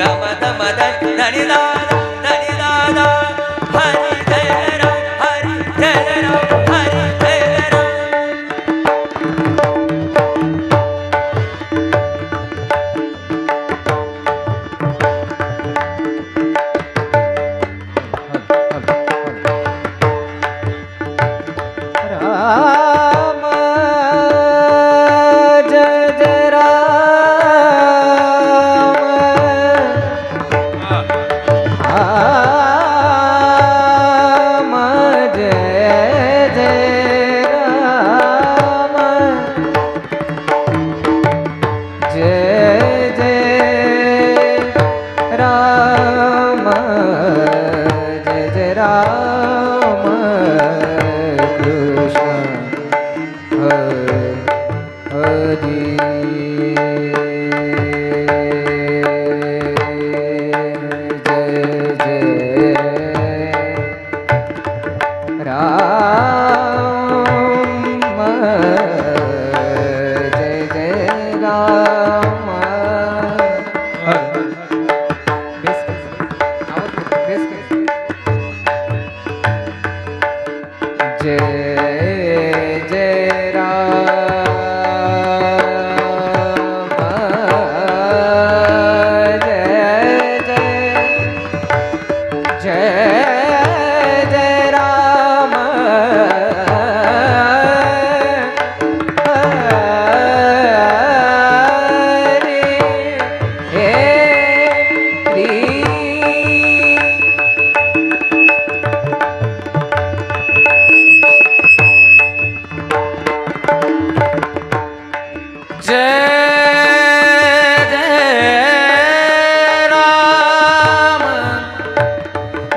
ग मद मदन धनिदा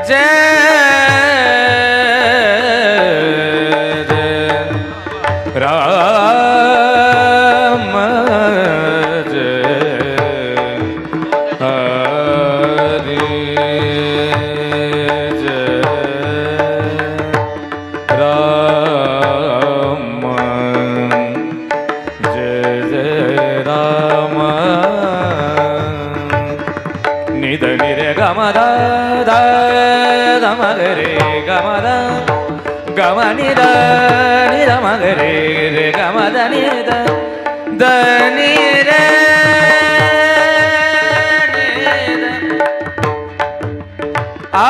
গেছে நித நிற கமத மகரே கமத கம நித நித மகரே கமத நித த நிற ஆ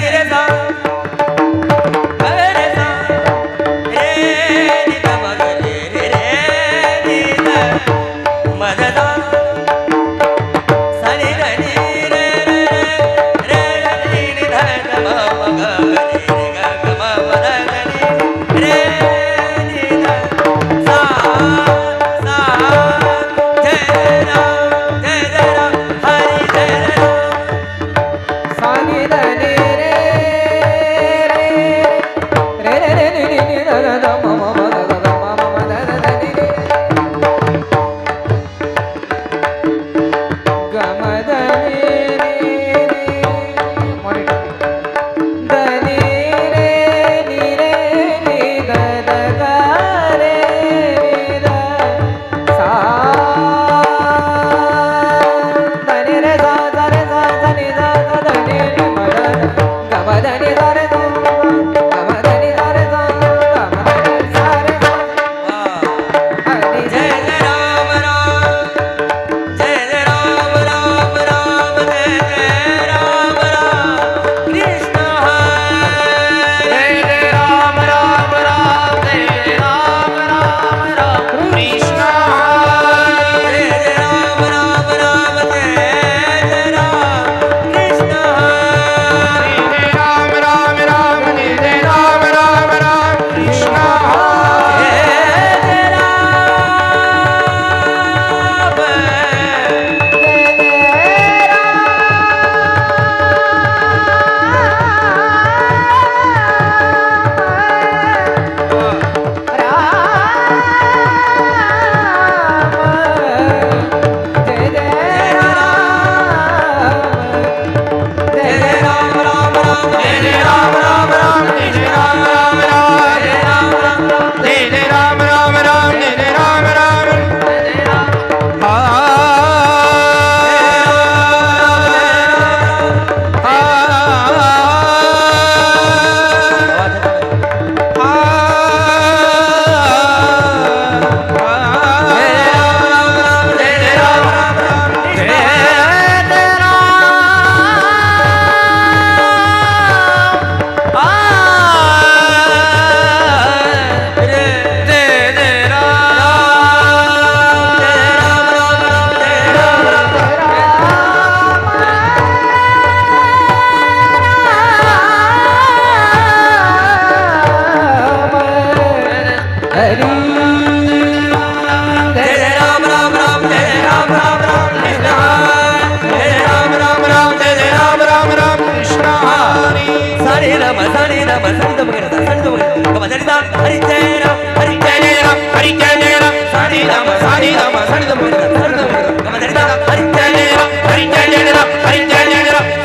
Tereza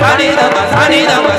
சரிதம சரிதம